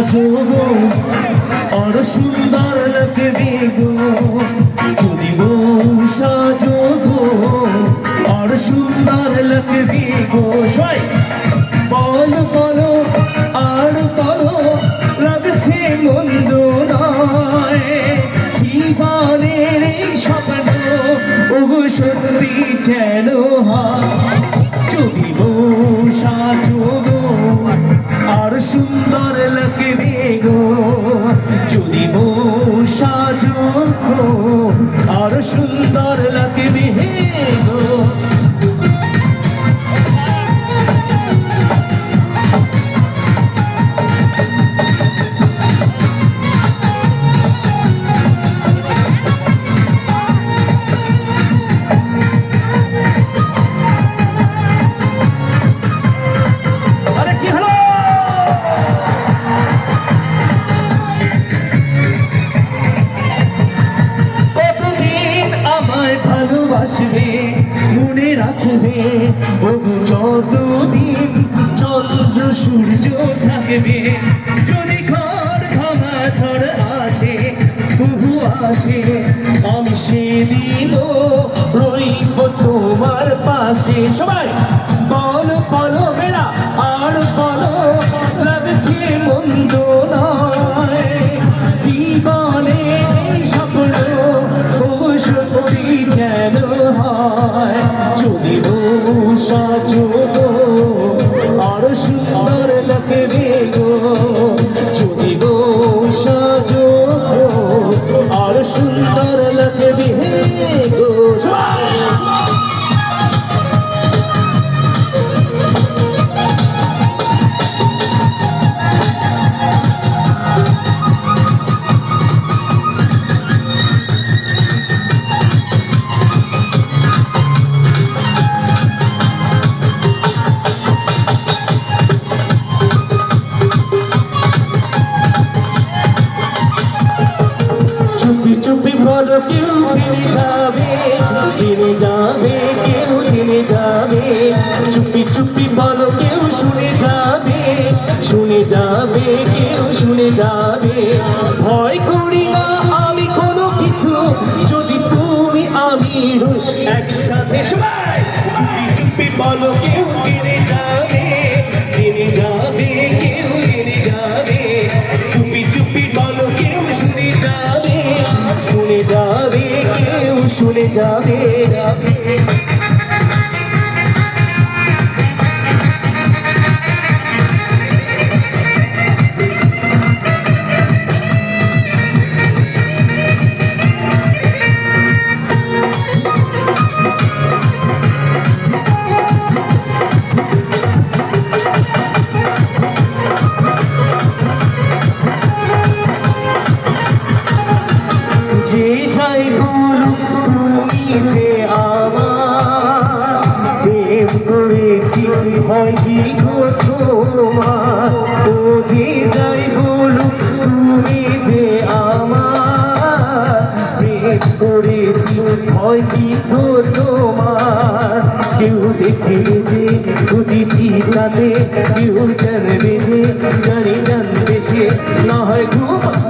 সাজবো আর সুন্দর লাগবে গো যদি বউ সাজবো আর সুন্দর লাগবে গো সবাই ভালোবাসবে, মনে রাখবে। ও যতদিন চন্দ্র সূর্য থাকবে, যদি ঘর ভাঙা ঝড় আসে, তবু আসে, আমি সেদিন রইব তোমার পাশে। সবাই! যদি বউ আর সুন্দর চুপি বলো, কেউ জেনে যাবে? জেনে যাবে, কেউ জেনে যাবে? চুপি চুপি বলো, কেউ শুনে যাবে? শুনে যাবে, কেউ শুনে যাবে? ভয় করি না আমি কোনো কিছু, যদি তুমি আমি একসাথে। সবাই, চুপি চুপি বলো, কেউ জেনে যাবে? শুনে যাবে কেউ শুনে যাবে ও যাই বলুক তুমি যে আমার। প্রেম করেছি হয় কি তোমার। কেউ দেখে যে প্রতিটি তাতে কেউ জানবে যে জানি জানবে সে। না হয় ঘুম